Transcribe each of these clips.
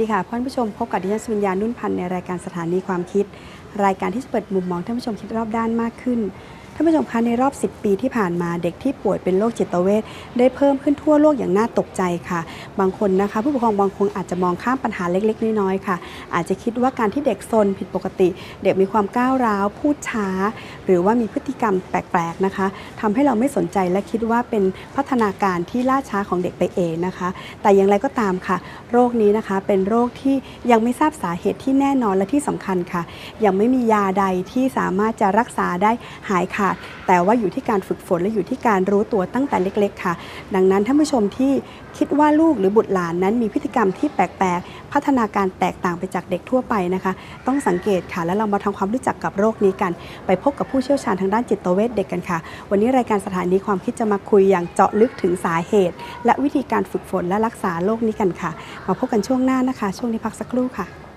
ดีค่ะท่านผู้ชมพบกับดิฉันสุญญานุ่นพันธ์ในรายการสถานีความคิด รายการที่จะเปิดมุมมองท่านผู้ชมคิดรอบด้านมากขึ้น ท่านผู้ชมคะในรอบ 10 ปีที่ผ่านมาเด็กที่ป่วยเป็นโรคจิตเวชได้เพิ่มขึ้นทั่วโลกอย่างน่าตกใจค่ะ บางคนนะคะ ผู้ปกครองบางคนอาจจะมองข้ามปัญหาเล็กๆ น้อยๆค่ะ อาจจะคิดว่าการที่เด็กซนผิดปกติ เด็กมีความก้าวร้าว พูดช้า หรือว่ามีพฤติกรรมแปลกๆนะคะทำให้เราไม่สนใจและคิดว่าเป็นพัฒนาการที่ล่าช้าของเด็กไปเองนะคะ แต่อย่างไรก็ตามค่ะ โรคนี้นะคะเป็นโรคที่ยังไม่ทราบสาเหตุที่แน่นอนและที่สำคัญค่ะ ยังไม่มียาใดที่สามารถจะรักษาได้หายขาดแต่ว่าอยู่ที่การฝึกฝนและอยู่ที่การรู้ตัวตั้งแต่เล็ก ๆ ค่ะ ดังนั้นท่านผู้ชมที่คิดว่าลูกหรือบุตรหลานนั้นมีพฤติกรรมที่แปลกๆ พัฒนาการแตกต่างไปจากเด็กทั่วไปนะคะ ต้องสังเกตค่ะ แล้วเรามาทำความรู้จักกับโรคนี้กัน ไปพบกับผู้เชี่ยวชาญทางด้านจิตเวชเด็กกันค่ะ วันนี้รายการสถานีความคิดจะมาคุยอย่างเจาะลึกถึงสาเหตุ และวิธีการฝึกฝนและรักษาโรคนี้กันค่ะ มาพบกันช่วงหน้านะคะ ช่วงนี้พักสักครู่ค่ะ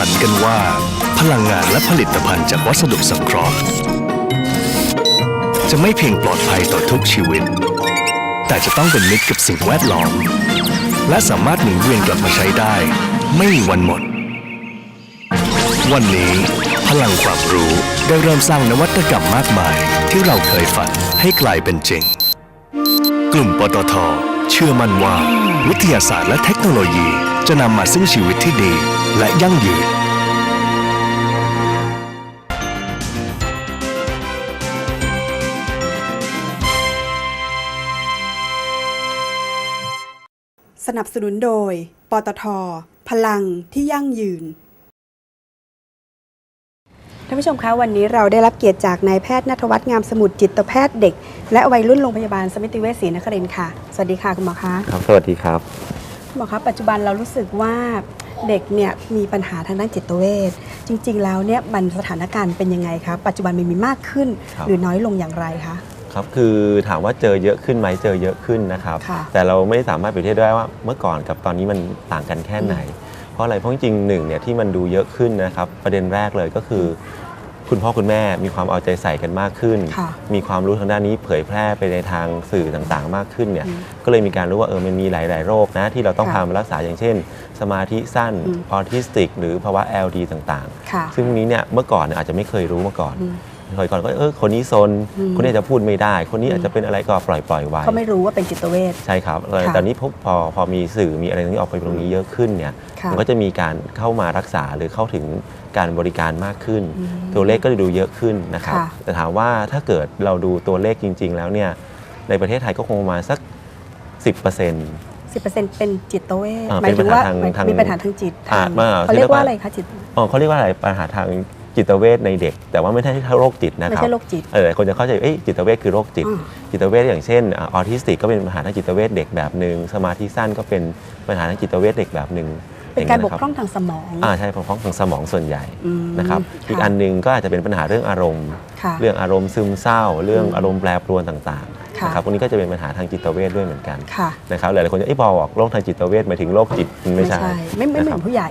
ฝันกันว่า พลังงานและผลิตภัณฑ์จากวัสดุสังเคราะห์ จะไม่เพียงปลอดภัยต่อทุกชีวิต แต่จะต้องเป็นมิตรกับสิ่งแวดล้อม และสามารถหมุนเวียนกลับมาใช้ได้ ไม่มีวันหมด วันนี้พลังความรู้ได้เริ่มสร้างนวัตกรรมมากมาย ที่เราเคยฝันให้กลายเป็นจริง กลุ่มปตท เชื่อมั่นว่า วิทยาศาสตร์และเทคโนโลยีจะนำมาซึ่งชีวิตที่ดีและยั่งยืนสนับสนุนโดย ปตท พลังที่ยั่งยืน ท่านผู้ชมคะวันนี้เราได้รับเกียรติจากนายแพทย์นัทวัฒน์งามสมุทรจิตแพทย์เด็ก และวัยรุ่นโรงพยาบาลสมิติเวชศรีนครินทร์ค่ะ สวัสดีค่ะคุณหมอคะครับสวัสดีครับคุณหมอคะปัจจุบันเรารู้สึกว่าเด็กเนี่ยมีปัญหาทางด้านจิตเวชจริง ๆ แล้วเนี่ยมันสถานการณ์เป็นยังไงคะปัจจุบันมันมีมากขึ้นครับหรือน้อยลงอย่างไรคะครับคือถามว่าเจอเยอะขึ้นไหมเจอเยอะขึ้นนะครับค่ะแต่เราไม่สามารถเปรียบเทียบได้ว่าเมื่อก่อนกับตอนนี้มันต่างกันแค่ไหนเพ ราะอะไรเพราะจริงๆหนึ่งเนี่ยที่มันดูเยอะขึ้นนะครับประเด็นแรกเลยก็คือ คุณพ่อคุณแม่มีความเอาใจใส่กันมากขึ้นค่ะมีความรู้ทางด้านนี้เผยแพร่ไปในทางสื่อต่างๆ มากขึ้นเนี่ยอืมก็เลยมีการรู้ว่าเออมันมีหลาย ๆ โรคนะที่เราต้องค่ะพามารักษาอย่างเช่น สมาธิสั้นอืมออทิสติก หรือภาวะ LD ต่างค่ะๆซึ่งพวกนี้เนี่ยเมื่อก่อนเนี่ยอาจจะไม่เคยรู้มาก่อน อืมเคยก่อนก็เออคนนี้ซนอืมคนนี้อาจจะพูดไม่ได้ คนนี้อืมอาจจะเป็นอะไรก็ปล่อยปล่อยไว้เขาไม่รู้ว่าเป็นจิตเวชใช่ครับเลยค่ะตอนนี้พบพอพอมีสื่อมีอะไรตรงนี้ออกไปตรงนี้เยอะขึ้นเนี่ยค่ะมันก็จะมีการเข้ามารักษาหรือเข้าถึงการบริการมากขึ้นอืมตัวเลขก็จะดูเยอะขึ้นนะครับค่ะแต่ถามว่าถ้าเกิดเราดูตัวเลขจริง ๆ แล้วเนี่ยในประเทศไทยก็คงประมาณสัก 10%สิบเปอร์เซ็นต์เป็นจิตเวชอ่าหมายถึงว่าเป็นปัญหาทางทางมีปัญหาทางจิตอ่าทางว่าเขาเรียกว่าอะไรคะจิตอ๋อเขาเรียกว่าอะไรปัญหาทาง จิตเวชในเด็ก แต่ว่าไม่ใช่โรคจิตนะไม่ครับใช่โรคจิตเออหลายคนจะเข้าใจเอ้ยจิตเวชคือโรคจิตอ่าจิตเวชอย่างเช่นออทิสติกก็เป็นปัญหาทางจิตเวชเด็กแบบหนึ่งสมาธิสั้นก็เป็นปัญหาทางจิตเวชเด็กแบบหนึ่งเป็นการย่บงกพร่องทางสมองอ่าใช่บกพร่องทางสมองส่วนใหญ่อืมนะครับค่ะอีกอันหนึ่งก็อาจจะเป็นปัญหาเรื่องอารมณ์ค่ะเรื่องอารมณ์ซึมเศร้า เรื่องอืมอารมณ์แปรปรวนต่างค่ะนะครับพวกนี้ก็จะเป็นปัญหาทางจิตเวชด้วยเหมือนกันค่ะนะครับหลายๆคนจะไอ้ยพอบอกโรคทางจิตเวชหมายถึงโรคจิตมันไม่ใช่ไม่ไม่เหมือะครันบผู้ใหญ่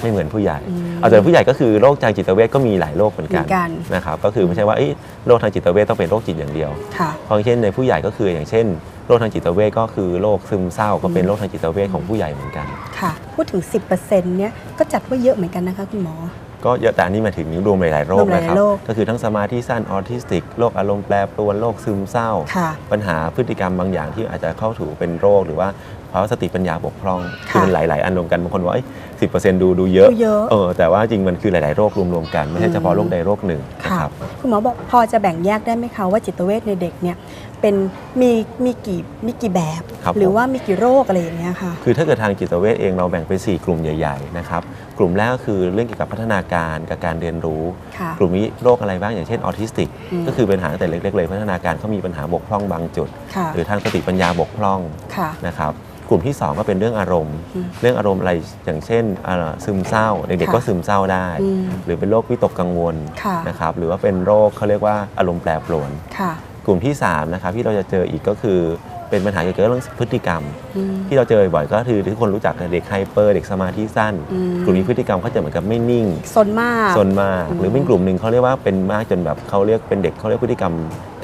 ไม่เหมือนผู้ใหญ่อืมเอาแต่ผู้ใหญ่ก็คือโรคทางจิตเวชก็มีหลายโรคเหมือนกันเหมือนกันนะครับก็คือไม่ใช่ว่าเอ้ยโรคทางจิตเวชต้องเป็นโรคจิตอย่างเดียวค่ะเพราะอย่างเช่นในผู้ใหญ่ก็คืออย่างเช่นโรคทางจิตเวชก็คือโรคซึมเศร้าก็เป็นโรคทางจิตเวชของผู้ใหญ่เหมือนกันค่ะพูดถึง 10%เนี่ยก็จัดว่าเยอะเหมือนกันนะคะคุณหมอ ก็เยอะแต่อันนี้หมายถึงรวมหลายๆโรครวมหลายๆนะครับโรคก็คือทั้งสมาธิสั้นออทิสติกโรคอารมณ์แปรปรวนโรคซึมเศร้า ค่ะปัญหาพฤติกรรมบางอย่างที่อาจจะเข้าถูเป็นโรคหรือว่าภาวะสติปัญญาบกพร่องค่ะคือมันหลาย ๆ อันรวมกันบางคนว่าสิบเปอร์เซ็นต์ดูดูเยอะดูเยอะ เออแต่ว่าจริงมันคือหลาย ๆ โรครวม ๆ กัน ไม่ใช่เฉพาะโรคใดโรคหนึ่งนะค่ะครับ คุณหมอบอกพอจะแบ่งแยกได้ไหมคะว่าจิตเวชในเด็กเนี่ยเป็นมีมีกี่มีกี่แบบ ครับ หรือผมว่ามีกี่โรคอะไรอย่างเงี้ยค่ะ คือถ้าเกิดทางจิตเวชเองเราแบ่งเป็น4กลุ่มใหญ่ ๆ นะครับ กลุ่มแรกก็คือเรื่องเกี่ยวกับพัฒนาการกับการเรียนรู้ ค่ะกลุ่มนี้โรคอะไรบ้างอย่างเช่นออทิสติก อืม ก็คือเป็นปัญหาตั้งแต่เล็กๆเลย พัฒนาการเขามีปัญหาบกพร่องบางจุด ค่ะหรือทางสติปัญญาบกพร่องค่ะ นะครับกลุ่มที่2ก็เป็นเรื่องอารมณ์ อืมเรื่องอารมณ์อะไรอย่างเช่นอ่าซึมเศร้าเด็กๆค่ะ ก็ซึมเศร้าได้ อืม หรือเป็นโรควิตกกังวลค่ะ นะครับหรือว่าเป็นโรคเขาเรียกว่าอารมณ์แปรปรวน ค่ะ กลุ่มที่3นะครับที่เราจะเจออีกก็คือ เป็นปัญหาเกี่ยวกับเรื่องพฤติกรรมอืมที่เราเจอบ่อยๆก็คือที่คนรู้จักเด็กไฮเปอร์เด็กสมาธิสั้นอืมกลุ่มนี้พฤติกรรมเขาจะเหมือนกับไม่นิ่งซนมากซนมากอืมหรือเป็นกลุ่มหนึ่งเขาเรียกว่าเป็นมากจนแบบเขาเรียกเป็นเด็กเขาเรียกพฤติกรรม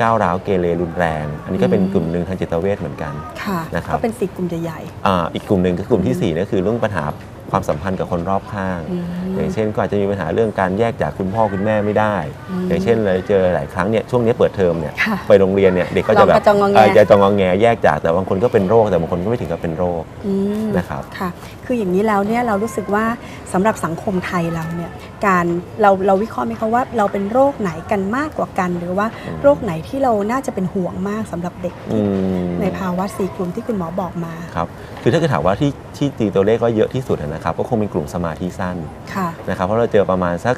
ก้าวร้าวเกเรรุนแรง อันนี้ก็เป็นกลุ่มหนึ่งทางจิตเวชเหมือนกันค่ะนะครับก็เป็นสี่กลุ่มใหญ่อ่าอีกกลุ่มหนึ่งคือกลุ่มที่4นั่นคือเรื่องปัญหา ความสัมพันธ์กับคนรอบข้างอืมอย่างเช่นก็อาจจะมีปัญหาเรื่องการแยกจากคุณพ่อคุณแม่ไม่ได้อืมอย่างเช่นเลยเจอหลายครั้งเนี่ยช่วงนี้เปิดเทอมเนี่ยค่ะไปโรงเรียนเนี่ยเด็กก็จะแบบลองกระจองงอแงเจะจองงอแงแยกจากแต่บางคนก็เป็นโรคแต่บางคนก็ไม่ถึงกับเป็นโรคๆอืมนะครับค่ะคืออย่างนี้แล้วเนี่ยเรารู้สึกว่าสำหรับสังคมไทยเราเนี่ยการเราเราวิเคราะห์ไหมคะว่าเราเป็นโรคไหนกันมากกว่ากัน หรือว่าอืมโรคไหนที่เราน่าจะเป็นห่วงมากสำหรับเด็กอืมในภาวะสี่กลุ่มที่คุณหมอบอกมาครับคือถ้าเกิดถามว่าที่ที่ตีตัวเลขก็เยอะที่สุดนะครับก็คงเป็นกลุ่มสมาธิสั้นค่ะนะครับเพราะเราเจอประมาณสัก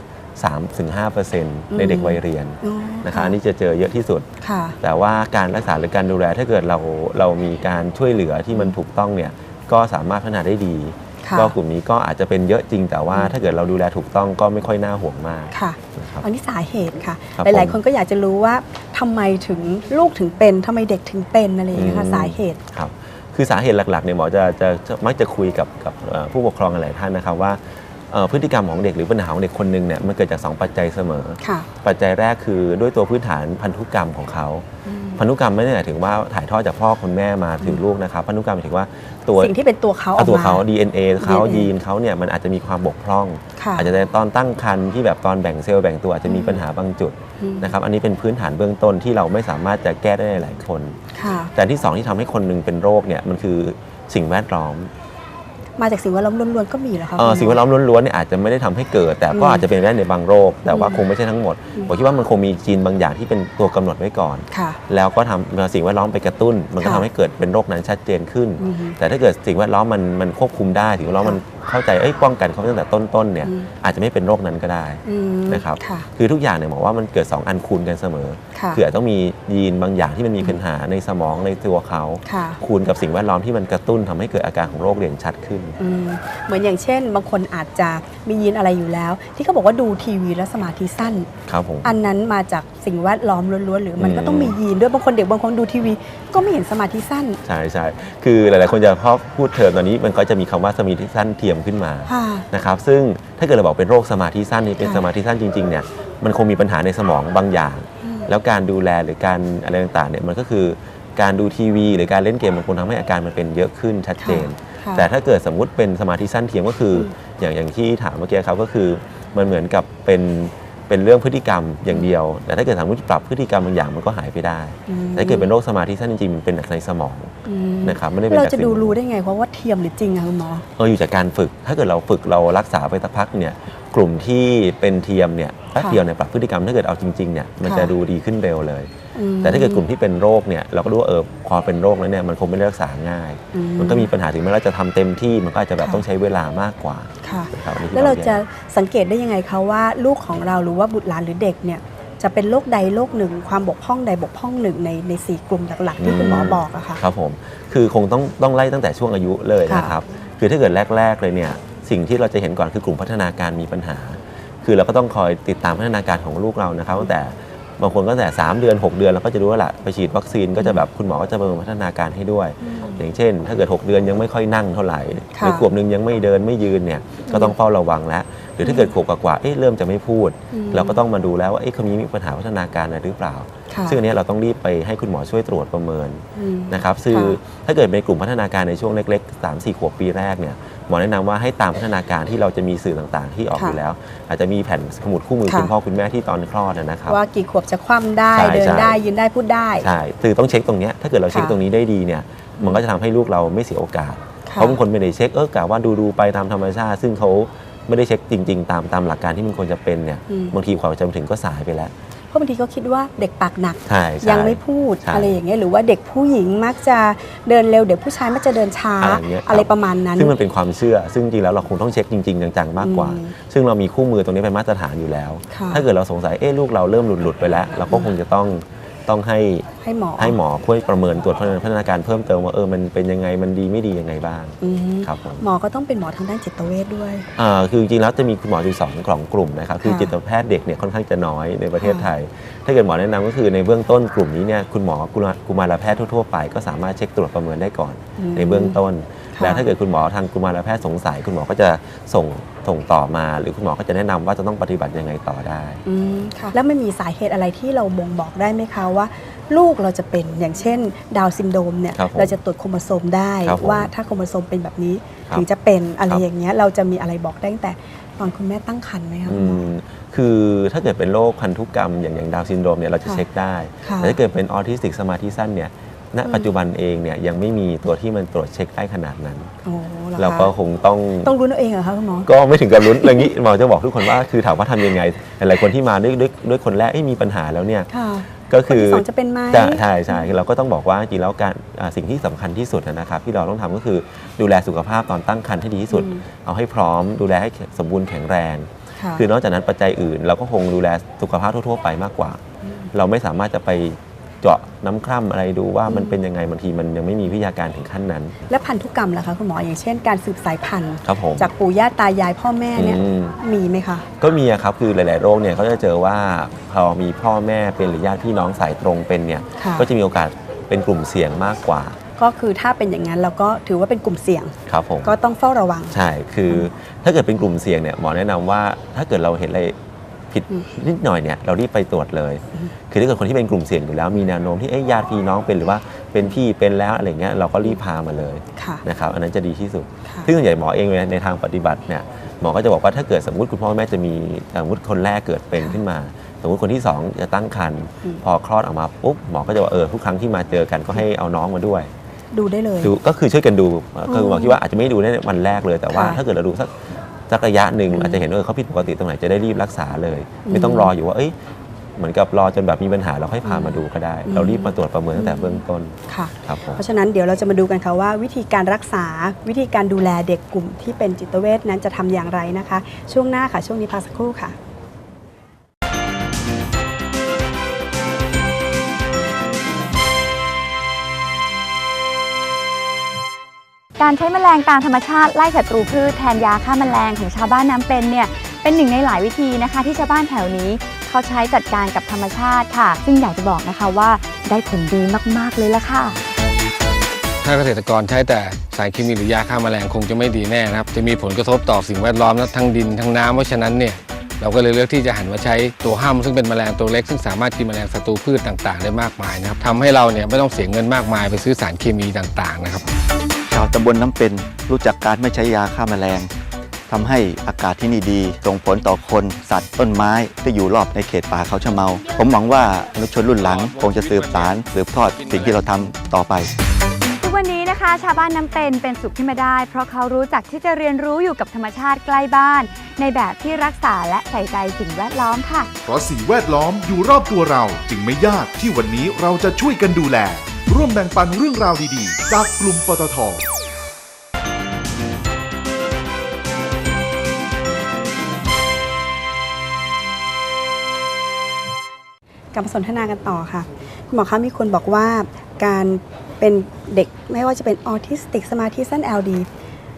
3-5%ในเด็กวัยเรียนอ๋อนะครับอันนี้จะเจอเยอะที่สุดค่ะแต่ว่าการรักษาหรือการดูแลถ้าเกิดเราเรามีการช่วยเหลือที่มันถูกต้องเนี่ย ก็สามารถพัฒนาได้ดีค่ะก็กลุ่มนี้ก็อาจจะเป็นเยอะจริงแต่ว่าถ้าเกิดเราดูแลถูกต้องก็ไม่ค่อยน่าห่วงมากค่ะนะครับอันนี้สาเหตุค่ะครับหลายผมๆคนก็อยากจะรู้ว่าทำไมถึงลูกถึงเป็นทำไมเด็กถึงเป็นอะไรอย่างเงี้ยค่ะอืมสาเหตุครับคือสาเหตุหลักๆเนี่ยหมอจะจะจะมักจะคุยกับกับเอ่อผู้ปกครองหลายท่านนะครับว่าเอ่อพฤติกรรมของเด็กหรือปัญหาของเด็กคนหนึ่งเนี่ยมันเกิดจากสองปัจจัยเสมอค่ะปัจจัยแรกคือด้วยตัวพื้นฐานพันธุกรรมของเขาอืม พันธุกรรมไม่ได้หมายถึงว่าถ่ายทอดจากพ่อคุณแม่มาถึงลูกนะครับพันธุกรรมหมายถึงว่าตัวสิ่งที่เป็นตัวเขาออเอากตัวมา เขา DNA เขา DNA ยีนเขาเนี่ยมันอาจจะมีความบกพร่อง ค่ะอาจจะในตอนตั้งครรภ์ที่แบบตอนแบ่งเซลล์แบ่งตัวอาจจะมีปัญหาบางจุดอืมนะครับอันนี้เป็นพื้นฐานเบื้องต้นที่เราไม่สามารถจะแก้ได้ในหลายคน ค่ะ แต่ที่สองที่ทำให้คนหนึงเป็นโรคเนี่ยมันคือสิ่งแวดล้อม มาจากสิ่งแวดล้อมล้วนๆก็มีเหรอคะเอ่อคุณหมอสิ่งแวดล้อมล้วนๆเนี่ยอาจจะไม่ได้ทำให้เกิด แต่ก็อืมอาจจะเป็นไปได้ในบางโรค แต่ว่าอืมคงไม่ใช่ทั้งหมดอืมผมคิดว่ามันคงมีจีนบางอย่างที่เป็นตัวกำหนดไว้ก่อนค่ะแล้วก็ทำสิ่งแวดล้อมไปกระตุ้น มันก็ค่ะทำให้เกิดเป็นโรคนั้นชัดเจนขึ้นอืมแต่ถ้าเกิดสิ่งแวดล้อมมันมันควบคุมได้สิ่งแวดล้อมค่ะมัน เข้าใจเอ้ยป้องกันเขาตั้งแต่ต้นๆเนี่ยอืมอาจจะไม่เป็นโรคนั้นก็ได้อืมนะครับค่ะคือทุกอย่างเนี่ยบอกว่ามันเกิด 2 อันคูณกันเสมอค่ะคืออาจต้องมียีนบางอย่างที่มันมีปัญหาในสมองในตัวเขาค่ะคูณกับสิ่งแวดล้อมที่มันกระตุ้นทำให้เกิดอาการของโรคเด่นชัดขึ้นอืมเหมือนอย่างเช่น บางคนอาจจะมียีนอะไรอยู่แล้ว ที่เขาบอกว่าดูทีวีแล้วสมาธิสั้นครับผมอันนั้นมาจากสิ่งแวดล้อมล้วนๆหรือมันก็อืมต้องมียีนด้วยบางคนเด็กบางคนดูทีวี ก็ไม่เห็นสมาธิสั้นใช่ใช่คือหลายๆ คนจะพอพูดเทอมตอนนี้มันก็จะมีคำว่าสมาธิสั้นเทียมขึ้นมาค่ะนะครับซึ่งถ้าเกิดเราบอกเป็นโรคสมาธิสั้นนี่เป็นค่ะสมาธิสั้นจริงๆเนี่ยมันคงมีปัญหาในสมองบางอย่างอืมแล้วการดูแลหรือการอะไรต่างๆเนี่ยมันก็คือการดูทีวี หรือการเล่นเกมมันคงทำให้อาการมันเป็นเยอะขึ้นชัดเจนค่ะแต่ถ้าเกิดสมมุติเป็นสมาธิสั้นเทียมก็คือออย่างอย่างที่ถามเมื่อกี้ครับก็คือมันเหมือนกับเป็น เป็นเรื่องพฤติกรรมอย่างเดียว แต่ถ้าเกิดสมมติปรับพฤติกรรมบางอย่างมันก็หายไปได้อืมแต่ถ้าเกิดเป็นโรคสมาธิสั้นจริงๆมันเป็นในสมองอืมนะครับไม่ได้เป็นเราจากจะสิ่งดูรู้ได้ไงเพราะว่าเทียมหรือจริงอะคุณหมอเอออยู่จากการฝึก ถ้าเกิดเราฝึกเรารักษาไปสักพักเนี่ย กลุ่มที่เป็นเทียมเนี่ยแป๊บค่ะเดียวเนี่ยปรับพฤติกรรมถ้าเกิดเอาจริงๆเนี่ยมันค่ะจะดูดีขึ้นเร็วเลยอืมแต่ถ้าเกิดกลุ่มที่เป็นโรคเนี่ยเราก็รู้ว่าเออพอเป็นโรคแล้วเนี่ยมันคงไม่ได้รักษาง่ายอืมันก็มีปัญหาถึงแม้เราจะทำเต็มที่มันก็อาจจะแบบค่ะต้องใช้เวลามากกว่าค่ะนะครับอันนี้ที่แล้วเราแยกจะสังเกตได้ยังไงคะว่าลูกของเราหรือว่าบุตรหลานหรือเด็กเนี่ยจะเป็นโรคใดโรคหนึ่ง ความบกพร่องใดบกพร่องหนึ่งในในสี่กลุ่มหลักๆที่คุณหมอบอกอะค่ะครับผมคือคงต้องต้องไล่ตั้งแต่ช่วงอายุเลยนะครับคือถ้าเกิดแรก ๆเลยเนี่ย สิ่งที่เราจะเห็นก่อนคือกลุ่มพัฒนาการมีปัญหา คือเราก็ต้องคอยติดตามพัฒนาการของลูกเรานะครับตั้งแต่บางคนก็แต่ 3 เดือน 6 เดือนเราก็จะรู้ว่าละไปฉีดวัคซีนก็จะแบบคุณหมอก็จะประเมินพัฒนาการให้ด้วย อย่างเช่น ถ้าเกิด 6 เดือนยังไม่ค่อยนั่งเท่าไหร่หค่ะรือขวบหนึ่งยังไม่เดินไม่ยืนเนี่ยก็ต้องเฝ้าระวังแล้ว หรือถ้าเกิดขวบกว่าๆเอ๊ะเริ่มจะไม่พูดอืมเราก็ต้องมาดูแล้วว่าเอ๊ะเขามีปัญหาพัฒนาการอะไรหรือเปล่าค่ะ ซึ่งอันเนี้ยเราต้องรีบไปให้คุณหมอช่วยตรวจประเมินอืมนะครับซึ่งค่ะถ้าเกิดเป็นกลุ่มพัฒนาการในช่วงเล็กๆ 3 4 ขวบปีแรกเนี่ยหมอแนะนำว่าให้ตามพัฒนาการที่เราจะมีสื่อต่างๆ ที่ออกค่ะอยู่แล้ว อาจจะมีแผ่นสมุดคู่มือค่ะคุณพ่อคุณแม่ที่ตอนคลอดนะนะครับว่ากี่ขวบจะคว่ำได้ใช่เดินใช่ได้ยืนได้พูดได้ใช่คือต้องเช็คตรงเนี้ยถ้าเกิดเราเช็คค่ะตรงนี้ได้ดีเนี่ยมันก็จะทำให้ลูกเราไม่เสียโอกาสค่ะเพราะบางคนไม่ได้เช็คเออกะว่าดูดูๆไปตามธรรมชาติ ซึ่งเขาไม่ได้เช็คจริง ๆ ตามตามหลักการที่มันควรจะเป็นเนี่ยอืมบางทีกว่าจะมาถึงก็สายไปแล้วเพ ราะบางทีก็คิดว่าเด็กปากหนัก ใช่ใช่ยังไม่พูดใช่ อะไรอย่างเงี้ยหรือว่าเด็กผู้หญิงมักจะเดินเร็วเด็กผู้ชายมักจะเดินช้าอะไรอย่างเงี้ยครับอะไรประมาณนั้น ซึ่งมันเป็นความเชื่อ ซึ่งจริงๆแล้วเราคงต้องเช็คจริง ๆ จังๆ มากกว่า อืมซึ่งเรามีคู่มือตรงนี้เป็นมาตรฐานอยู่แล้ว ค่ะถ้าเกิดเราสงสัย เอ๊ะลูกเราเริ่มหลุด ๆ ไปแล้ว เราก็คงจะต้อง ต้องให้ให้หมอให้หมอช่วยประเมินตรวจพัฒนาการเพิ่มเติมว่าเออมันเป็นยังไงมันดีไม่ดียังไงบ้างอืมครับผมหมอก็ต้องเป็นหมอทางด้านจิตเวชด้วยอ่าคือจริงๆแล้วจะมีคุณหมออยู่สองกล่องกลุ่มนะครับคือค่ะจิตแพทย์เด็กเนี่ยค่อนข้างจะน้อยในประเทศค่ะไทย ถ้าเกิดหมอแนะนำก็คือในเบื้องต้นกลุ่มนี้เนี่ยคุณหมอกุมารกุมารแพทย์ทั่วๆไปก็สามารถเช็คตรวจประเมินได้ก่อนมในเบื้องต้นค่ะแล้วถ้าเกิดคุณหมอทางกุมารแพทย์สงสัย คุณหมอก็จะส่ง ส่งต่อมา หรือคุณหมอก็จะแนะนำว่าจะต้องปฏิบัติยังไงต่อได้อืมค่ะแล้วมันมีสาเหตุอะไรที่เราบ่งบอกได้ไหมคะว่า ลูกเราจะเป็นอย่างเช่น ดาวน์ซินโดรมเนี่ยครับผมเราจะตรวจโครโมโซมได้ครับผมว่าถ้าโครโมโซมเป็นแบบนี้ครับถึงจะเป็นอะไรครับอย่างเงี้ยเราจะมีอะไรบอกได้ตั้งแต่ตอนคุณแม่ตั้งครรภ์ไหมคะอืคุณหมอมคือถ้าเกิดเป็นโรคพันธุกรรมอย่างอย่างดาวน์ซินโดรมเนี่ยเราจะค่ะเช็คได้ค่ะแต่ถ้าเกิดเป็นออทิสติกสมาธิสั้นเนี่ย ณอืมปัจจุบันเองเนี่ยยังไม่มีตัวที่มันตรวจเช็คได้ขนาดนั้นโอ้หอเราคะก็คงต้องต้องรู้นเอาเองเหรอคะคุณหมอ ก็ไม่ถึงกับลุ้นอย่างนี้หมอจะบอกทุกคนว่าคือถามว่าทำยังไง หลายๆคนที่มาด้วยด้วยด้วยคนแรกเอ้ยมีปัญหาแล้วเนี่ยค่ะก็คือคนที่สองจะเป็นไหมจะใช่ใช่เราก็ต้องบอกว่าจริงๆแล้วการอ่าสิ่งที่สำคัญที่สุดนะครับ ที่เราต้องทำก็คือดูแลสุขภาพตอนตั้งครรภ์ให้ดีที่สุดอืมเอาให้พร้อม ดูแลให้สมบูรณ์แข็งแรงค่ะคือนอกจากนั้นปัจจัยอื่น เราก็คงดูแลสุขภาพทั่ว ๆ ไปมากกว่า เราไม่สามารถจะไป เจาะน้ำคร่ำอะไรดูว่ามันเป็นยังไงบางทีมันยังไม่มีวิทยาการถึงขั้นนั้น และพันธุกรรมล่ะคะคุณหมออย่างเช่นการสืบสายพันธุ์ ครับผมจากปู่ย่าตายายพ่อแม่เนี่ยอืม มีไหมคะ ก็มีอะครับคือหลาย ๆ โรคเนี่ยเขาจะเจอว่าพอมีพ่อแม่เป็นหรือญาติพี่น้องสายตรงเป็นเนี่ยค่ะ ก็จะมีโอกาสเป็นกลุ่มเสี่ยงมากกว่าก็คือถ้าเป็นอย่างนั้นเราก็ถือว่าเป็นกลุ่มเสี่ยง ครับผมก็ต้องเฝ้าระวัง ใช่คือถ้าเกิดเป็นกลุ่มเสี่ยงเนี่ยหมอแนะนำว่าถ้าเกิดเราเห็นอะไร ผิดอืมนิดหน่อยเนี่ยเรารีบไปตรวจเลย คือถ้าเกิดคนที่เป็นกลุ่มเสี่ยงอยู่แล้วมีแนวโน้มที่เอ้ยญาติพี่น้องเป็นหรือว่าเป็นพี่เป็นแล้วอะไรเงี้ยเราก็รีบพามาเลยค่ะนะครับอันนั้นจะดีที่สุดค่ะซึ่งส่วนใหญ่หมอเองเนี่ยในทางปฏิบัติเนี่ยหมอก็จะบอกว่าถ้าเกิดสมมติคุณพ่อแม่จะมีสมมติคนแรกเกิดเป็นขึ้นมา สมมติคนที่สองจะตั้งครรภ์อืมพอคลอดออกมาปุ๊บหมอก็จะบอกเออทุกครั้งที่มาเจอกันก็ให้เอาน้องมาด้วยดูได้เลยดูก็คือช่วยกันดูคือหมอคิดว่าอาจจะไม่ดูในวันแรกเลยแต่ว่าค่ะถ้าเกิดเราดูสัก สักระยะหนึ่งอืมอาจจะเห็นว่าเออเขาผิดปกติตรงไหนจะได้รีบรักษาเลยอืมไม่ต้องรออยู่ว่าเอ้ยเหมือนกับรอจนแบบมีปัญหาเราค่อยพาอืมมาดูก็ได้อืมเรารีบมาตรวจประเมินตั้งแต่เบื้องต้นค่ะครับผมเพราะฉะนั้นเดี๋ยวเราจะมาดูกันค่ะว่า วิธีการรักษาวิธีการดูแลเด็กกลุ่มที่เป็นจิตเวชนั้นจะทำอย่างไรนะคะ ช่วงหน้าค่ะ ช่วงนี้พักสักครู่ค่ะ การใช้แมลงตามธรรมชาติไล่ศัตรูพืชแทนยาฆ่าแมลงของชาวบ้านน้ำเป็นเนี่ยเป็นหนึ่งในหลายวิธีนะคะ ที่ชาวบ้านแถวนี้เขาใช้จัดการกับธรรมชาติค่ะ ซึ่งอยากจะบอกนะคะว่าได้ผลดีมากๆเลยละค่ะ ถ้าเกษตรกรใช้แต่สารเคมีหรือยาฆ่าแมลงคงจะไม่ดีแน่นะครับจะมีผลกระทบต่อสิ่งแวดล้อมและทั้งดินทั้งน้ำเพราะฉะนั้นเนี่ยเราก็เลยเลือกที่จะหันมาใช้ตัวห้ำซึ่งเป็นแมลงตัวเล็ก ซึ่งสามารถกินแมลงศัตรูพืชต่าง ๆ ได้มากมายนะครับทำให้เราเนี่ยไม่ต้องเสียเงินมากมายไปซื้อสารเคมีต่างๆนะครับ ชาวตำบลน้ำเป็นรู้จักการไม่ใช้ยาฆ่าแมลงทำให้อากาศที่นี่ดีส่งผลต่อคนสัตว์ต้นไม้ที่อยู่รอบในเขตป่าเขาชะเมา ผมหวังว่าอนุชนรุ่นหลังคงจะสืบสารสืบทอดสิ่งที่เราทำต่อไปทุกวันนี้นะคะ ชาวบ้านน้ำเป็นเป็นสุขขึ้นมาได้ เพราะเขารู้จักที่จะเรียนรู้อยู่กับธรรมชาติใกล้บ้าน ในแบบที่รักษาและใส่ใจสิ่งแวดล้อมค่ะ เพราะสิ่งแวดล้อมอยู่รอบตัวเราจึงไม่ยากที่วันนี้เราจะช่วยกันดูแล ร่วมแบ่งปันเรื่องราวดีๆ จากกลุ่มปตทกลับมาสนทนากันต่อค่ะคุณหมอคะมีคนบอกว่าการเป็นเด็กไม่ว่าจะเป็นออทิสติกสมาธิสั้น LD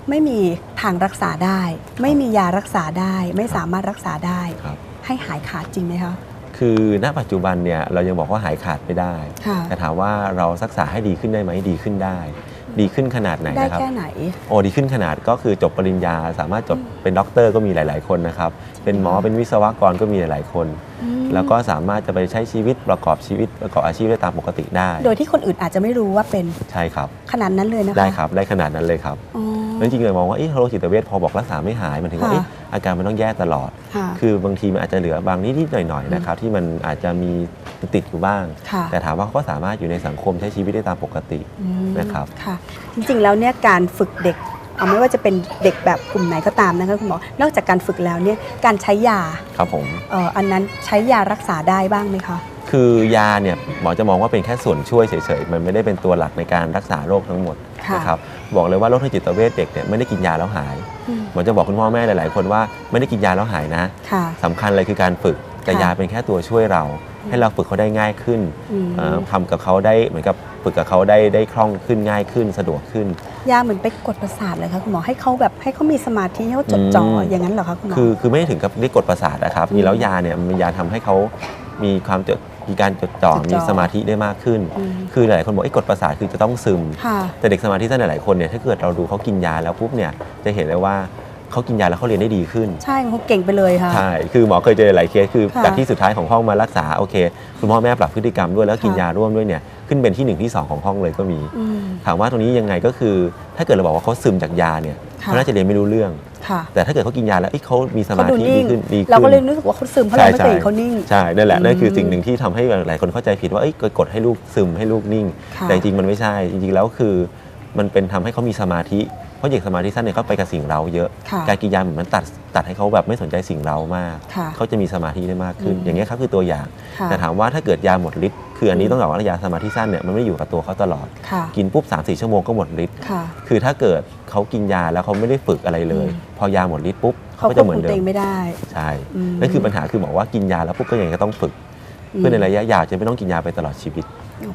ไม่มีทางรักษาได้ ไม่มียารักษาได้ ไม่สามารถรักษาได้ ครับ ให้หายขาดจริงไหมคะ คือณปัจจุบันเนี่ยเรายังบอกว่าหายขาดไม่ได้ค่ะแต่ถามว่าเรารักษาให้ดีขึ้นได้ไหมดีขึ้นได้ ดีขึ้นขนาดไหนได้นะครับแค่ไหนโอ้ดีขึ้นขนาดก็คือจบปริญญา สามารถจบเป็นด็อกเตอร์ก็มีหลาย ๆ คนนะครับ เป็นหมอเป็นวิศวกรก็มีหลาย ๆ คน แล้วก็สามารถจะไปใช้ชีวิตประกอบชีวิตประกอบอาชีพได้ตามปกติได้ โดยที่คนอื่นอาจจะไม่รู้ว่าเป็นใช่ครับขนาดนั้นเลยนะคะได้ครับได้ขนาดนั้นเลยครับ อ๋อแล้วจริงๆเลยมองว่าเอ๊ะโรคจิตเวชพอบอกรักษาไม่หายมันถึงว่าค่ะเอ๊ะอาการมันต้องแย่ตลอดค่ะคือบางทีมันอาจจะเหลือบางนิดๆหน่อยๆนะครับที่มันอาจจะมีติดอยู่บ้างค่ะแต่ถามว่าเขาก็สามารถอยู่ในสังคมใช้ชีวิตได้ตามปกติอืมนะครับค่ะจริงๆแล้วเนี่ยการฝึกเด็กเอาไม่ว่าจะเป็นเด็กแบบกลุ่มไหนก็ตามนะคะคุณหมอ นอกจากการฝึกแล้วเนี่ยการใช้ยาครับผมเอ่ออันนั้นใช้ยารักษาได้บ้างไหมคะ คือยาเนี่ยหมอจะมองว่าเป็นแค่ส่วนช่วยเฉยๆ มันไม่ได้เป็นตัวหลักในการรักษาโรคทั้งหมดค่ะนะครับ บอกเลยว่าโรคทางจิตเวชเด็กเนี่ยไม่ได้กินยาแล้วหายอืมหมอจะบอกคุณพ่อแม่หลาย ๆ คนว่าไม่ได้กินยาแล้วหายนะค่ะสำคัญเลยคือการฝึกแต่ค่ะยาเป็นแค่ตัวช่วยเรา ให้เราฝึกเขาได้ง่ายขึ้นอืมเอ่อทำกับเขาได้เหมือนกับฝึกกับเขาได้ได้คล่องขึ้นง่ายขึ้นสะดวกขึ้น ยาเหมือนไปกดประสาทเลยคะคุณหมอให้เขาแบบให้เขามีสมาธิให้เขาจดจ่อมอย่างนั้นเหรอคะคุณหมอคือคือไม่ได้ถึงกับได้กดประสาทนะครับมีแล้วยาเนี่ยมันเป็นยาทำให้เขามีความจด มีการจดจ่อจดจ่อมีสมาธิได้มากขึ้น อืมคือหลายคนบอกไอ้กดประสาทคือจะต้องซึม ค่ะ แต่เด็กสมาธิสั้นหลายๆคนเนี่ยถ้าเกิดเราดูเขากินยาแล้วปุ๊บเนี่ยจะเห็นเลยว่า เขากินยาแล้วเขาเรียนได้ดีขึ้น ใช่เขาเก่งไปเลยค่ะ ใช่ คือหมอเคยเจอหลายเคสคือค่ะจากที่สุดท้ายของห้องมารักษาโอเค คุณพ่อแม่ปรับพฤติกรรมด้วยแล้วกินค่ะ ยาร่วมด้วยเนี่ยขึ้นเป็นที่หนึ่งที่สองของห้องเลยก็มี อืม ถามว่าตรงนี้ยังไงก็คือ ถ้าเกิดเราบอกว่าเขาซึมจากยาเนี่ยค่ะ เขาน่าจะเรียนไม่รู้เรื่อง ค่ะแต่ถ้าเกิดเขากินยาแล้วเอ้ยเขามีสเขามาดูธินิ่ดีงขึ้นดีขึ้น เราก็เลยรู้สึกว่าเขาซึมเพราะเราไม่เคยเห็นเขานิ่ง ใช่ นั่นแหละ นั่นคืออืมสิ่งหนึ่งที่ทำให้หลายคนเข้าใจผิดว่าเอ้ยกดให้ลูกซึมให้ลูกนิ่ง ค่ะแต่จริงๆมันไม่ใช่ จริงๆแล้วคือ มันเป็นทำให้เขามีสมาธิ เพราะเด็กสมาธิสั้นเนี่ยเขาไปกับสิ่งเราเยอะ ค่ะการกินยาเหมือนมันตัดตัดให้เขาแบบไม่สนใจสิ่งเรามาก ค่ะเขาจะมีสมาธิได้มากขึ้น อืม อย่างเงี้ยครับคือตัวอย่าง ค่ะแต่ถามว่าถ้าเกิดยาหมดฤทธิ์คืออันนี้ต้องบอกว่ายาสมาธิสั้นเนี่ยมันไม่ได้อยู่กับตัวเขาตลอด ค่ะกินปุ๊บ3 4ชั่วโมงก็หมดฤทธิ์ค่ะ คือถ้าเกิดเขากินยาแล้วเขาไม่ได้ฝึกอะไรเลย อืม พอยาหมดฤทธิ์ปุ๊บเขาก็ควจะบเหมือคุนมเดิตัวเอมงไม่ได้ใช่อืมนั่นคือปัญหาคือบอกว่ากินยาแล้วปุ๊บก็ยังจะต้องฝึก เพื่อในระยะยาวจะไม่ต้องกินยาไปตลอดชีวิต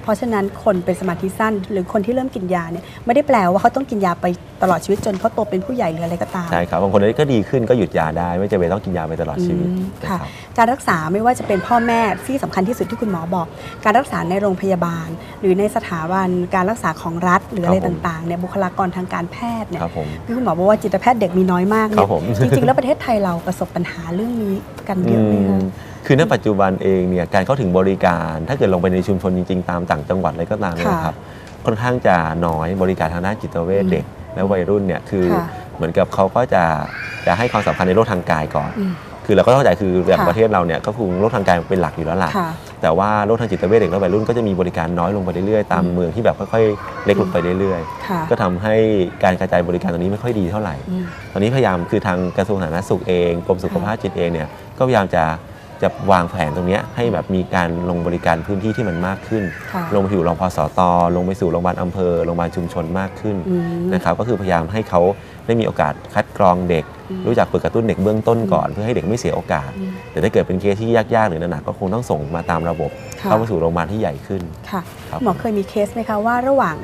เพราะฉะนั้นคนเป็นสมาธิสั้น หรือคนที่เริ่มกินยาเนี่ยไม่ได้แปลว่าเขาต้องกินยาไปตลอดชีวิตจนเขาโตเป็นผู้ใหญ่หรืออะไรก็ตามใช่ครับบางคนก็ดีขึ้นก็หยุดยาได้ ไม่จำเป็นต้องกินยาไปตลอดชีวิตอืมนะค่ะครับการรักษาไม่ว่าจะเป็นพ่อแม่ที่สำคัญที่สุดที่คุณหมอบอก การรักษาในโรงพยาบาล หรือในสถาบันการรักษาของรัฐหรืออะไรครับผมต่างๆเนี่ยบุคลากรทางการแพทย์เนี่ยครับผมที่คุณหมอบอกว่าจิตแพทย์เด็กมีน้อยมากครัเนี่ยบผมจริงๆแล้วประเทศไทยเราประสบปัญหาเรื่องนี้กันเยอะไหมอืคะม คือณปัจจุบันเองเนี่ยการเข้าถึงบริการ ถ้าเกิดลงไปในชุมชนจริง ๆ ตามต่างจังหวัดอะไรก็ตามเนี่ยค่ะนะครับค่อนข้างจะน้อยบริการทางด้านจิตเวชอืมเด็ก และวัยรุ่นเนี่ยคือค่ะเหมือนกับเขาก็จะจะให้ความสำคัญในโรคทางกายก่อนอืมคือเราก็เข้าใจคือแบบค่ะประเทศเราเนี่ยก็คงโรคทางกายเป็นหลักอยู่แล้วล่ะค่ะแต่ว่าโรคทางจิตเวชเด็กและวัยรุ่นก็จะมีบริการน้อยลงไปเรื่อยๆตามอืมเมืองที่แบบค่อยๆเล็กลงไปเรื่อยค่ะๆก็ทำให้การกระจายบริการตรงนี้ไม่ค่อยดีเท่าไหร่อืมตอนนี้พยายามคือทางกระทรวงสาธารณสุขเองกรมสุขภาพจิตเองเนี่ยก็พยายามจะ จะวางแผนตรงเนี้ยให้แบบมีการลงบริการพื้นที่ที่มันมากขึ้นค่ะลงไปสู่โรงพสตลงไปสู่โรงพยาบาลอำเภอโรงพยาบาลชุมชนมากขึ้นอืมนะครับก็คือพยายามให้เขาได้มีโอกาสคัดกรองเด็กอืมรู้จักฝึกกระตุ้นเด็กเบื้องต้นก่อน เพื่อให้เด็กไม่เสียโอกาสอืมแต่ถ้าเกิดเป็นเคสที่ยากๆหรือหนักๆก็คงต้องส่งมาตามระบบค่ะเข้าไปสู่โรงพยาบาลที่ใหญ่ขึ้นค่ะครับหมอเคยมีเคสไหมคะว่าระหว่าง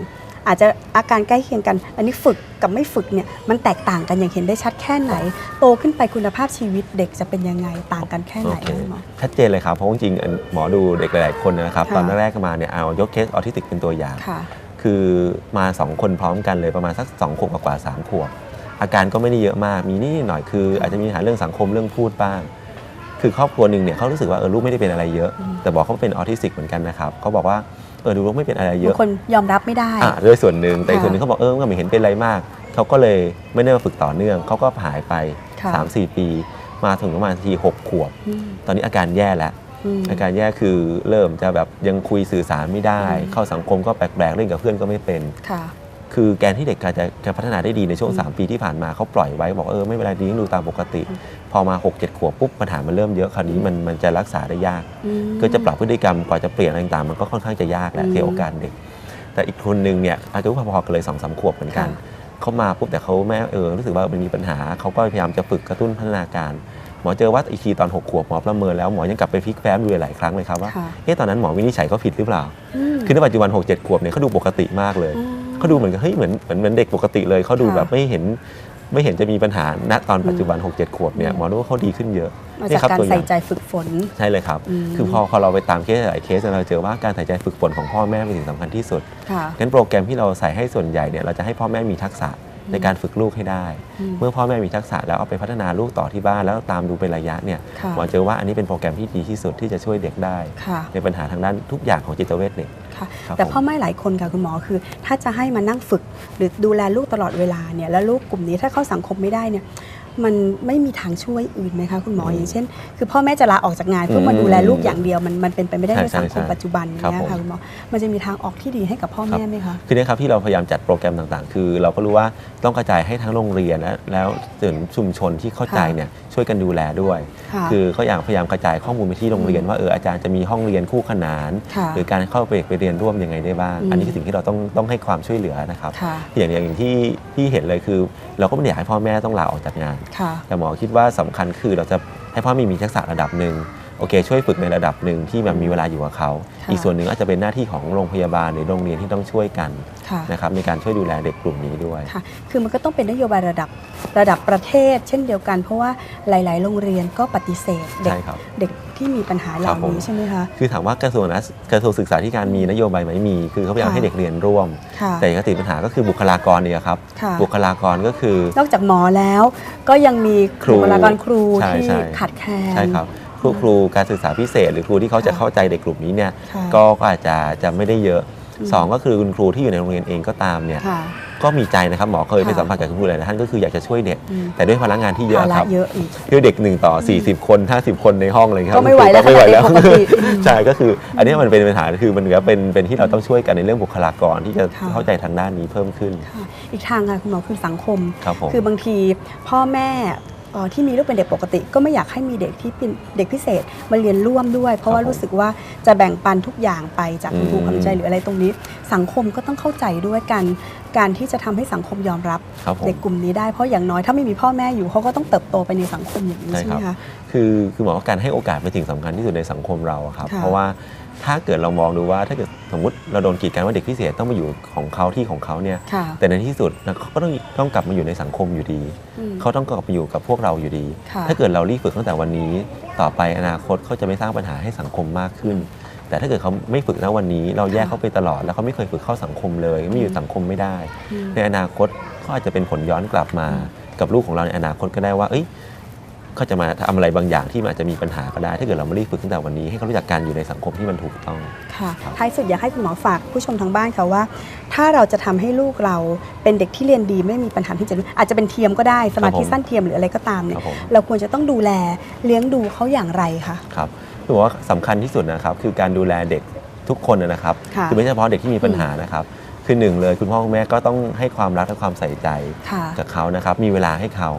อาจจะอาการใกล้เคียงกัน อันนี้ฝึกกับไม่ฝึกเนี่ยมันแตกต่างกันอย่างเห็นได้ชัดแค่ไหน โตขึ้นไปคุณภาพชีวิตเด็กจะเป็นยังไงต่างกันแค่ไหนโอเคคะหมอ ชัดเจนเลยครับ เพราะจริงๆอันหมอดูเด็กหลายๆคนนะครับ ค่ะ ตอนแรกๆมาเนี่ยเอายกเคสออทิสติกเป็นตัวอย่าง ค่ะ คือมา 2 คนพร้อมกันเลยประมาณสัก2ขวบกว่าๆสามขวบ อาการก็ไม่ได้เยอะมาก มีนิดหน่อยคือ อาจจะมีปัญหาเรื่องสังคมเรื่องพูดบ้าง คือครอบครัวหนึ่งเนี่ยเขารู้สึกว่าเออลูกไม่ได้เป็นอะไรเยอะอืมแต่บอกเขาเป็นออทิสติกเหมือนกันนะครับเขาบอกว่า เออดูลูกไม่เป็นอะไรเยบาอะงคนยอมรับไม่ได้อะด้วยส่วนหนึ่งแต่อีกค่ะส่วนหนึ่งเขาบอกเออก็ไม่เห็นเป็นอะไรมากเขาก็เลยไม่ได้มาฝึกต่อเนื่องเขาก็หายไปค่ะ3-4 ปี มาถึงประมาณทีหกขวบอืมตอนนี้อาการแย่แล้วมอาการแย่คือเริ่มจะแบบยังคุยสื่อสารไม่ได้อืมเข้าสังคมก็แปลกๆเล่นกับเพื่อนก็ไม่เป็น ค่ะคือแกนที่เด็กการจะจะพัฒนาได้ดีในช่วง 3 ปีที่ผ่านมาเขาปล่อยไว้ บอกเออไม่เป็นไรดียังดูตามปกติ พอมา 6 7 ขวบปุ๊บปัญหามันเริ่มเยอะคราวนี้มันมันจะรักษาได้ยากอืมก็จะปรับพฤติกรรมกว่าจะเปลี่ยนอะไรต่างๆมันก็ค่อนข้างจะยากแหละอืมเสียโอกาสเด็ก แต่อีกคนนึงเนี่ยอายุพอๆกันเลยสองสามขวบเหมือนกันค่ะเขามาปุ๊บแต่เขาแม่เออรู้สึกว่ามันมีปัญหาเขาก็พยายามจะฝึกกระตุ้นพัฒนาการหมอเจอว่าอีกทีตอนหกขวบหมอประเมินแล้วหมอยังกลับไปพลิกแฟ้มดูหลายครั้งเลยครับว่าค่ะเอ๊ะตอนนั้นหมอวินิจฉัยเขาผิดหรือเปล่ามคือในปัจจุบัน6 7ขวบเนี่ยเขาดูปกติมากเลยอืม เขาดูเหมือนกับเฮ้ยเหมือนเหมือนเหมือนเด็กปกติเลยเขาดูค่ะแบบไม่เห็นไม่เห็นจะมีปัญหาณตอนปัจจุบัน 6-7 ขวบเนี่ยอืมหมอดูว่าเขาดีขึ้นเยอะมาเนี่จากยครับการตัวอใส่ย่างใจฝึกฝน ใช่เลยครับอืมคือพอพอเราไปตามเคสหลายเคสเราเจอว่าการใส่ใจฝึกฝนของพ่อแม่เป็นสิ่งสำคัญที่สุดค่ะงั้นโปรแกรมที่เราใส่ให้ส่วนใหญ่เนี่ยเราจะให้พ่อแม่มีทักษะ ในการฝึกลูกให้ได้อืมเมื่อพ่อแม่มีทักษะแล้วเอาไปพัฒนาลูกต่อที่บ้านแล้วตามดูเป็นระยะเนี่ยค่ะหมอเจอว่าอันนี้เป็นโปรแกรมที่ดีที่สุดที่จะช่วยเด็กได้ค่ะในปัญหาทางด้านทุกอย่างของจิตเวชเด็กค่ะครับแต่ผมพ่อแม่หลายคนค่ะคุณหมอคือ ถ้าจะให้มานั่งฝึก หรือดูแลลูกตลอดเวลาเนี่ยแล้วลูกกลุ่มนี้ถ้าเข้าสังคมไม่ได้เนี่ย มันไม่มีทางช่วยอื่นไหมคะคุณหมออย่างเช่น คือพ่อแม่จะลาออกจากงานเพื่อมาดูแลลูกอย่างเดียวมันมันเป็นไปไม่ได้ใช่ในสังคมใช่ปัจจุบันครับเนี่ยผมค่ะคุณหมอมันจะมีทางออกที่ดีให้กับพ่อแม่ไหมคะคือเนี่ยครับที่เราพยายามจัดโปรแกรมต่างๆ คือ เราก็รู้ว่าต้องกระจายให้ทั้งโรงเรียนและแล้วถึงชุมชนที่เข้าใจค่ะเนี่ย ช่วยกันดูแลด้วยค่ะคือเขาอยากพยายามกระจายข้อมูลไปที่โรงเรียนว่าเอออาจารย์จะมีห้องเรียนคู่ขนานค่ะหรือการเข้าไปไปเรียนร่วมยังไงได้บ้างอืมอันนี้คือสิ่งที่เราต้องต้องให้ความช่วยเหลือนะครับค่ะอย่างอย่างที่ที่เห็นเลยคือ เราก็ไม่ได้อยากให้พ่อแม่ต้องลาออกจากงานค่ะแต่หมอคิดว่าสำคัญคือเราจะให้พ่อแม่มีทักษะระดับหนึ่ง โอเค ช่วยฝึกในระดับหนึ่งที่แบบมีเวลาอยู่กับเขาค่ะอีกส่วนหนึ่งอาจจะเป็นหน้าที่ของโรงพยาบาลหรือโรงเรียนที่ต้องช่วยกันค่ะนะครับในการช่วยดูแลเด็กกลุ่มนี้ด้วยค่ะคือมันก็ต้องเป็นนโยบายระดับระดับประเทศ เช่นเดียวกัน เพราะว่าหลาย ๆ โรงเรียนก็ปฏิเสธเด็กใช่ครับเด็กที่มีปัญหาเหครัล่าบผมนี้ใช่ไหมคะคือถามว่ากระทรวงนะกระทรวงศึกษาธิการมีนโยบายไหมมี คือเขาพยายามค่ะให้เด็กเรียนร่วมค่ะแต่ก็ติดปัญหาก็คือบุคลากรเนี่ยครับค่ะบุคลากรก็คือนอกจากหมอแล้ว ก็ยังมีครูบุคลากรครูใช่ที่ใช่ขาดแคลนใช่ครับ ครูครูการศึกษาพิเศษ หรือครูที่เขาจะค่ะเข้าใจเด็กกลุ่มนี้เนี่ยค่ะก็ก็อาจจะจะไม่ได้เยอะอืมสองก็คือคุณครูที่อยู่ในโรงเรียนเองก็ตามเนี่ยค่ะก็มีใจนะครับหมอเคยไปค่ะสัมผัสกับคุณครูหลายท่านก็คืออยากจะช่วยเด็กอืมแต่ด้วยพลังงานที่เยภาอะระครับเยอะอีกคือเด็กหนึ่งต่อ 40 คน 50 คนในห้องอะไรอย่างเลยครัก็ไม่ไหวแล้วไม่ไหวแล้วขนาดเด็กปกติอืมใช่ก็คือ อันนี้มันเป็นปัญหาคือมันเหลือเป็นเป็นที่เราต้องช่วยกันในเรื่องบุคลากรที่จะค่ะเข้าใจทางด้านนี้เพิ่มขึ้นค่ะอีกทางค่ะคุณหมอคือสังคมครับผมคือบางทีพ่อแม่เอ่อ ที่มีลูกเป็นเด็กปกติ ก็ไม่อยากให้มีเด็กที่เป็นเด็กพิเศษมาเรียนร่วมด้วย เพราะว่าครับผมรู้สึกว่าจะแบ่งปันทุกอย่างไปจากคุณครูอืมความใจหรืออะไรตรงนี้ สังคมก็ต้องเข้าใจด้วยกัน การที่จะทำให้สังคมยอมรับครับผมเด็กกลุ่มนี้ได้เพราะอย่างน้อยถ้าไม่มีพ่อแม่อยู่เขาก็ต้องเติบโตไปในสังคมอย่างนี้ใช่ใช่ไหคมรับคะคือคือหมอว่าการให้โอกาสเป็นสิ่งสำคัญที่สุดในสังคมเราอะครับค่ะเพราะว่า ถ้าเกิดเรามองดูว่าถ้าเกิดสมมติเราโดนกีดกันว่าเด็กพิเศษต้องมาอยู่ของเขาที่ของเขาเนี่ยค่ะแต่ในที่สุดเขาก็ต้องต้องกลับมาอยู่ในสังคมอยู่ดีอืมเขาต้องกลับมาอยู่กับพวกเราอยู่ดีค่ะถ้าเกิดเรารีบฝึกตั้งแต่วันนี้ ต่อไปอนาคตเขาจะไม่สร้างปัญหาให้สังคมมากขึ้น แต่ถ้าเกิดเขาไม่ฝึกณวันนี้ เราแยกค่ะเขาไปตลอดแล้วเขาไม่เคยฝึกเข้าสังคมเลย ไม่อยู่สังคมไม่ได้อืมในอนาคตเขาอาจจะเป็นผลย้อนกลับมากับลูกของเราในอนาคตก็ได้ว่าเอ้ย เขาจะมาทำอะไรบางอย่างที่มันอาจจะมีปัญหาก็ได้ ถ้าเกิดเราไม่รีบฝึกตั้งแต่วันนี้ให้เขารู้จักการอยู่ในสังคมที่มันถูกต้องค่ะครับท้ายสุดอยากให้คุณหมอฝากผู้ชมทางบ้านค่ะว่า ถ้าเราจะทำให้ลูกเราเป็นเด็กที่เรียนดีไม่มีปัญหาที่จะอาจจะเป็นเทียมก็ได้สมาธิสั้นเทียมหรืออะไรก็ตามเนี่คยรับผมเราควรจะต้องดูแลเลี้ยงดูเขาอย่างไรคะครับคือบอกว่าสำคัญที่สุดนะครับคือการดูแลเด็กทุกคนนะครับค่ะอไม่ใช่เฉพาะเด็กที่มีปัญหานะครับคือหนึ่งเลยคุณพ่อคุณแม่ก็ต้องให้ความรักและความใส่ใจค่ะกับเขานะครับมีเวลาให้เขา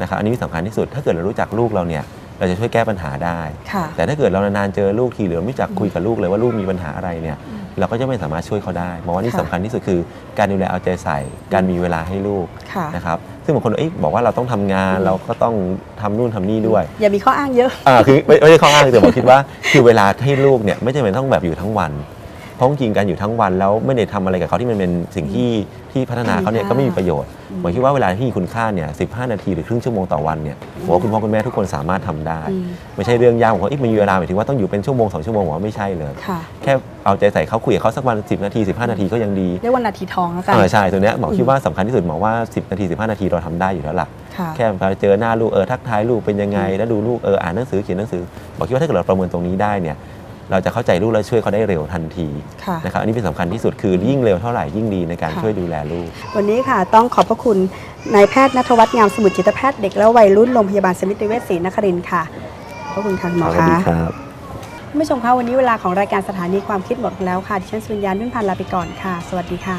นะครับอันนี้สำคัญที่สุด ถ้าเกิดเรารู้จักลูกเราเนี่ยเราจะช่วยแก้ปัญหาได้ค่ะแต่ถ้าเกิดเรานานๆเจอลูกทีหรือไม่รู้จักคุยกับลูกเลยว่าลูกมีปัญหาอะไรเนี่ยเราก็จะไม่สามารถช่วยเขาได้มองว่านี่ค่ะสำคัญที่สุดคือ การดูแลเอาใจใส่ การมีเวลาให้ลูกค่ะนะครับซึ่งบางคนเอ้ยบอกว่าเราต้องทำงานอืมเราก็ต้องทำนู่นทำนี่ด้วย อย่ามีข้ออ้างเยอะอ่าคือไม่ไม่ใช่ข้ออ้างแต่ผมคิดว่า คือเวลาให้ลูกเนี่ยไม่จำเป็นต้องแบบอยู่ทั้งวัน เพราะจริงๆการอยู่ทั้งวันแล้วไม่ได้ทำอะไรกับเขาที่มันเป็นสิ่งที่ที่พัฒนาเขาเนี่ยก็ไม่มีประโยชน์ผมคิดว่าเวลาที่มีคุณค่าเนี่ยสินาทีหรือครึ่งชั่วโมงต่อวันเนี่ยผมว่าคุณพ่อคุณแม่ทุกคนสามารถทำได้อืมไม่ใช่เรื่องยากผมว่าเอ๊ะมีเวลาหมายถึงว่าต้องอยู่เป็นชั่วโมงสองชั่วโมงผมว่าไม่ใช่เลยค่ะแค่เอาใจใส่เขาคุยกับเขาสักวัน10 นาที 15 นาทีก็ยังดีเรียกว่านาทีทองแล้วกันเออใช่ตัวเนี้ยหมอคิดอืมว่าสำคัญที่สุดหมอว่า 10 นาที 15 นาทีเราทำได้อยู่แล้วล่ะค่ะแค่พอเจอหน้าลูกเออทักทายลูกเป็นยังไง แล้วดูลูกเอออ่านหนังสือเขียนหนังสือบอกคิดว่าถ้าเกิดเราประเมินตรงนี้ได้เนี่ย เราจะเข้าใจลูกและช่วยเขาได้เร็วทันทีค่ะ นะครับอันนี้เป็นสำคัญที่สุดคือยิ่งเร็วเท่าไหร่ยิ่งดีในการค่ะ ช่วยดูแลลูก วันนี้ค่ะต้องขอบพระคุณนายแพทย์นัทวัฒน์งามสมุทรจิตแพทย์เด็กและวัยรุ่นโรงพยาบาลสมิติเวชศรีนครินทร์ค่ะขอบพระคุณค่ะคุณหมอคะท่านผู้ชมคะวันนี้เวลาของรายการสถานีความคิดหมดแล้วค่ะดิฉันสุญญานุ่นพันธ์ลาไปก่อนค่ะ สวัสดีค่ะ